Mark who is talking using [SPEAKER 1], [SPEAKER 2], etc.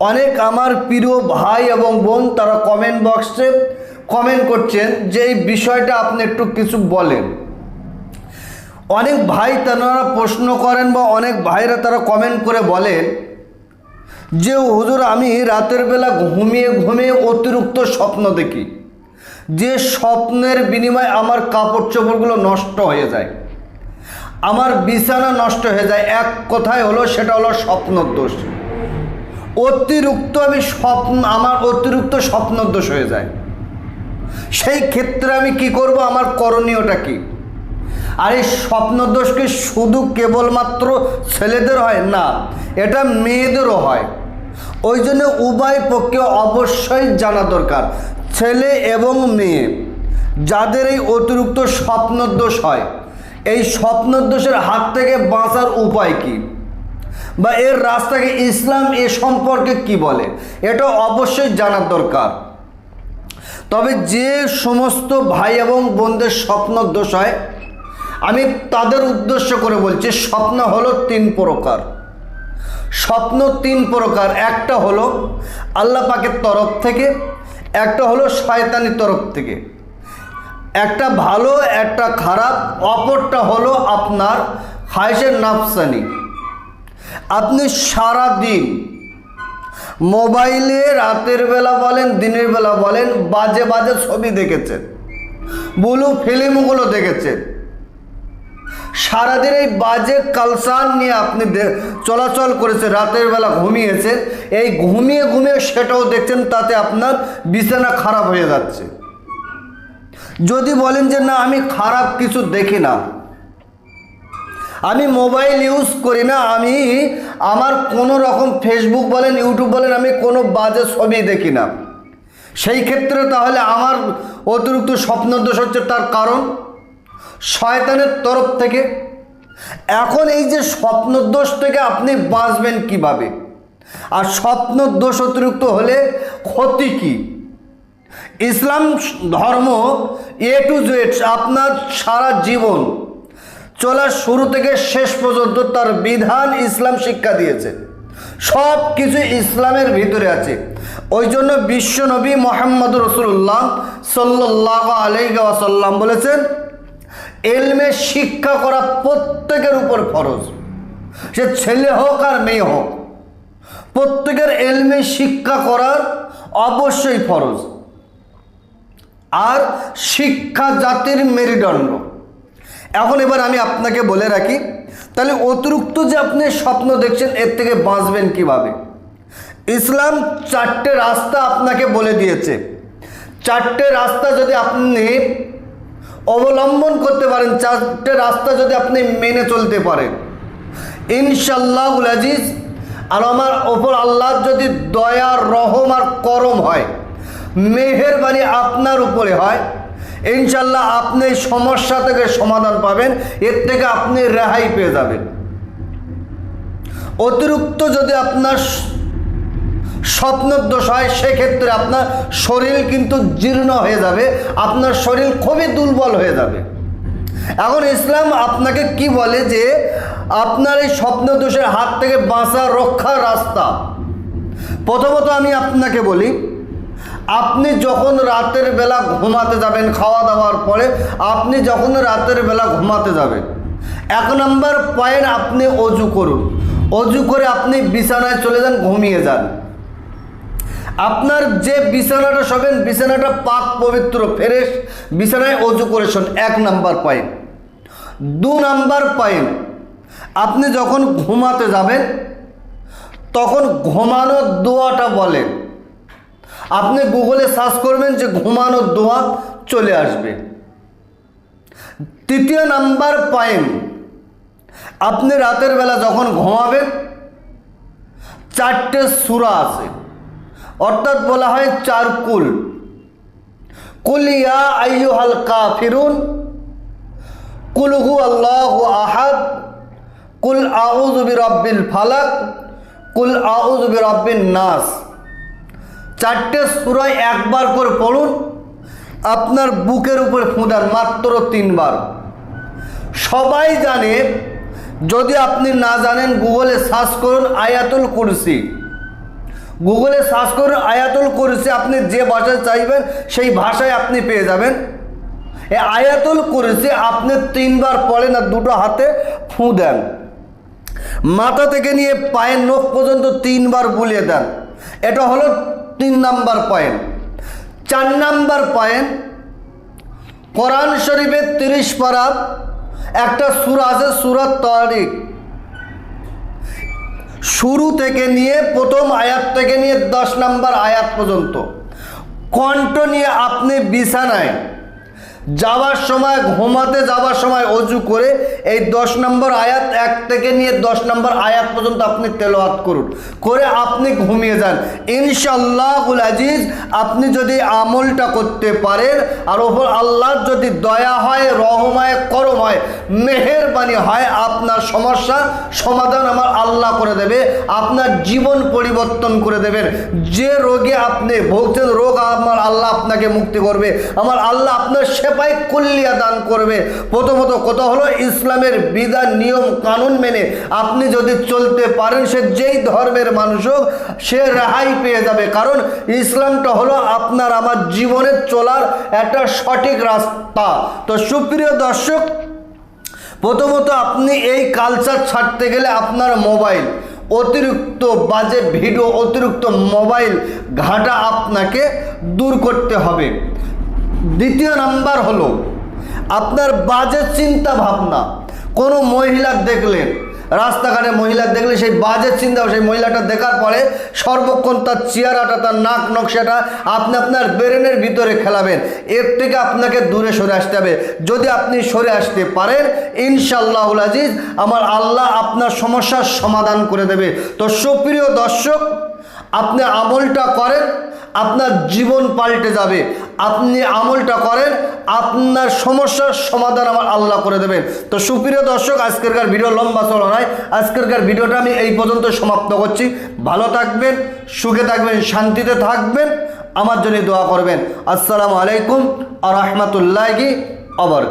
[SPEAKER 1] অনেক আমার প্রিয় ভাই এবং বোন তারা কমেন্ট বক্সে কমেন্ট করছেন যে এই বিষয়টা আপনি একটু কিছু বলেন। অনেক ভাই তারা প্রশ্ন করেন বা অনেক ভাইরা তারা কমেন্ট করে বলেন যে, হুজুর, আমি রাতের বেলা ঘুমিয়ে ঘুমিয়ে অতিরিক্ত স্বপ্ন দেখি। যে স্বপ্নের বিনিময়ে আমার কাপড় চোপড়গুলো নষ্ট হয়ে যায়। আমার বিছানা নষ্ট হয়ে যায়। এক কথায় হলো সেটা হলো স্বপ্নর দোষ। অতিরিক্ত আমি স্বপ্ন, আমার অতিরিক্ত স্বপ্নর দোষ হয়ে যায়। সেই ক্ষেত্রে আমি কি করব? আমার করণীয়টা কি? আর এই স্বপ্নদোষ কি শুধু কেবলমাত্র ছেলেদের হয়? না, এটা মেয়েদেরও হয়। ওই জন্য উভয় পক্ষে অবশ্যই জানা দরকার, ছেলে এবং মেয়ে, যাদের এই অতিরিক্ত স্বপ্নদোষ হয়। এই স্বপ্নদোষের হাত থেকে বাঁচার উপায় কি? বা এর রাস্তাকে ইসলাম এ সম্পর্কে কি বলে? এটা অবশ্যই জানার দরকার। তবে যে সমস্ত ভাই এবং বোনদের স্বপ্ন দোষ হয়, আমি তাদের উদ্দেশ্য করে বলছি, স্বপ্ন হলো তিন প্রকার। স্বপ্ন তিন প্রকার। একটা হলো আল্লাহ পাকের তরফ থেকে, একটা হলো শয়তানির তরফ থেকে। একটা ভালো, একটা খারাপ, অপরটা হলো আপনার হাইসের নাফসানি। আপনি সারা দিন মোবাইলে রাতের বেলা বলেন, দিনের বেলা বলেন, বাজে বাজে ছবি দেখেছেন, বুলু ফিল্মগুলো দেখেছেন। সারাদিন এই বাজে কালসান নিয়ে আপনি চলাচল করেছে রাতের বেলা ঘুমিয়েছেন, এই ঘুমিয়ে ঘুমিয়ে সেটাও দেখছেন, তাতে আপনার বিছানা খারাপ হয়ে যাচ্ছে। যদি বলেন যে, না, আমি খারাপ কিছু দেখি না। আমি মোবাইল ইউজ করি না, আমি আমার কোনো রকম ফেসবুক বলেন ইউটিউব বলেন, আমি কোনো বাজে ছবি দেখি না। সেই ক্ষেত্রে তাহলে আমার অতিরিক্ত স্বপ্নদোষ হচ্ছে তার কারণ? শয়তানের তরফ থেকে। এখন এই যে স্বপ্নদোষ থেকে আপনি বাঁচবেন কীভাবে? আর স্বপ্নদোষ অতিরিক্ত হলে ক্ষতি কী? ইসলাম ধর্ম এ টু জেড আপনার সারা জীবন চলার শুরু থেকে শেষ পর্যন্ত তার বিধান ইসলাম শিক্ষা দিয়েছে। সব কিছু ইসলামের ভিতরে আছে। ওই জন্য বিশ্বনবী মোহাম্মদ রসুল্লাহ সাল্লাহ আলাইসাল্লাম বলেছেন এলমে শিক্ষা করা প্রত্যেকের উপর ফরজ। সে ছেলে হোক আর মেয়ে হোক, প্রত্যেকের এলমে শিক্ষা করার অবশ্যই ফরজ। আর শিক্ষা জাতির মেরুদণ্ড। এখন এবার আমি আপনাকে বলে রাখি, তাহলে অতিরিক্ত যে আপনি স্বপ্ন দেখছেন, এর থেকে বাঁচবেন কীভাবে? ইসলাম চারটে রাস্তা আপনাকে বলে দিয়েছে। চারটে রাস্তা যদি আপনি অবলম্বন করতে পারেন, চারটে রাস্তা যদি আপনি মেনে চলতে পারেন ইনশাল্লাহ আজিজ, আর আমার ওপর আল্লাহর যদি দয়া, রহম আর করম হয়, মেহেরবানি আপনার উপরে হয় ইনশাল্লাহ আপনি সমস্যা থেকে সমাধান পাবেন, এর থেকে আপনি রেহাই পেয়ে যাবেন। অতিরিক্ত যদি আপনার স্বপ্নের দোষ হয়, সেক্ষেত্রে আপনার শরীর কিন্তু জীর্ণ হয়ে যাবে, আপনার শরীর খুবই দুর্বল হয়ে যাবে। এখন ইসলাম আপনাকে কি বলে যে, আপনার এই স্বপ্ন দোষের হাত থেকে বাঁচা রক্ষা রাস্তা। প্রথমত আমি আপনাকে বলি আপনি যখন রাতের বেলা ঘুমাতে যাবেন, খাওয়া দাওয়ার পরে আপনি যখন রাতের বেলা ঘুমাতে যাবেন, এক নম্বর পয়েন্ট আপনি অজু করুন। অজু করে আপনি বিছানায় চলে যান, ঘুমিয়ে যান। আপনার যে বিছানাটা শোবেন, বিছানাটা পাক পবিত্র, ফেরেশ, বিছানায় অজু করে শোন, এক নাম্বার পয়েন্ট দু নাম্বার পয়েন্ট আপনি যখন ঘুমাতে যাবেন, তখন ঘুমানোর দোয়াটা বলেন। আপনি গুগলে সার্চ করবেন যে ঘুমানোর দোয়া চলে আসবে। তৃতীয় নাম্বার পয়েন্ট আপনি রাতের বেলা যখন ঘুমাবেন, চারটে সুরা আছে, অর্থাৎ বলা হয় চার কুল। কুলিয়া আইয়ুহাল কাফিরুন কুলহু আল্লাহ আহাদ, কুল আউযু বিরাব্বিল ফালাক, কুল আউযু বিরাব্বিন নাস। চারটে সুরায় একবার করে পড়ুন, আপনার বুকের উপরে ফুঁদান মাত্র তিনবার। সবাই জানে, যদি আপনি না জানেন, গুগলে সার্চ করুন আয়াতুল কুরসি। গুগলে সার্চ করুন আয়াতুল কুরসি, আপনি যে ভাষায় চাইবেন, সেই ভাষায় আপনি পেয়ে যাবেন। এ আয়াতুল কুরসি আপনি তিনবার পড়েন আর দুটো হাতে ফু দেন। মাথা থেকে নিয়ে পায়ের নখ পর্যন্ত তিনবার বুলিয়ে দেন। এটা হলো তিন নাম্বার পয়েন্ট চার নাম্বার পয়েন্ট কোরআন শরীফের তিরিশ পারা একটা সুর আছে সুরত তারিখ। শুরু থেকে নিয়ে প্রথম আয়াত থেকে নিয়ে দশ নাম্বার আয়াত পর্যন্ত। কণ্ঠ নিয়ে আপনি বিছানায় যাওয়ার সময়, ঘুমাতে যাওয়ার সময় অজু করে এই দশ নম্বর আয়াত এক থেকে নিয়ে দশ নম্বর আয়াত পর্যন্ত আপনি তেলাওয়াত করুন। করে আপনি ঘুমিয়ে যান। ইনশাল্লাহুল আজিজ, আপনি যদি আমলটা করতে পারেন, আর ওপর আল্লাহর যদি দয়া হয় রহমায় করম হয়, মেহেরবানি হয়, আপনার সমস্যা সমাধান আমার আল্লাহ করে দেবে, আপনার জীবন পরিবর্তন করে দেবেন। যে রোগে আপনি ভুগছেন, রোগ আমার আল্লাহ আপনাকে মুক্তি করবে। আমার আল্লাহ আপনার সেপাই কুল্লিয়া দান করবে। প্রথমত কথা হলো, ইসলামের বিধান, নিয়ম, কানুন মেনে আপনি যদি চলতে পারেন, সে যেই ধর্মের মানুষ হোক, সে রেহাই পেয়ে যাবে। কারণ ইসলামটা হলো আপনার আমার জীবনের চলার একটা সঠিক রাস্তা। তো সুপ্রিয় দর্শক, প্রথমত আপনি এই কালচার ছাড়তে গেলে আপনার মোবাইল অতিরিক্ত বাজে ভিডিও অতিরিক্ত মোবাইল ঘাটা আপনাকে দূর করতে হবে। দ্বিতীয় নাম্বার হলো আপনার বাজে চিন্তা ভাবনা কোনো মহিলা দেখলেন রাস্তাঘাটে মহিলা দেখলে সেই বাজে চিন্তা, সেই মহিলাটা দেখার পরে সর্বক্ষণ তার চেয়ারাটা তার নাক নকশাটা আপনি আপনার ব্রেনের ভিতরে খেলাবেন। এর থেকে আপনাকে দূরে সরে আসতে হবে। যদি আপনি সরে আসতে পারেন ইনশাল্লাহুল আজিজ, আমার আল্লাহ আপনার সমস্যার সমাধান করে দেবে। তো সুপ্রিয় দর্শক, আপনি আমলটা করেন, আপনার জীবন পাল্টে যাবে। আপনি আমলটা করেন, আপনার সমস্যার সমাধান আমার আল্লাহ করে দেবেন। তো সুপ্রিয় দর্শক, আজকেরকার ভিডিও লম্বা চলো নয় আজকেরকার ভিডিওটা আমি এই পর্যন্ত সমাপ্ত করছি। ভালো থাকবেন, সুখে থাকবেন, শান্তিতে থাকবেন, আমার জন্য দোয়া করবেন। আসসালামু আলাইকুম আ রহমতুল্লাহি আবার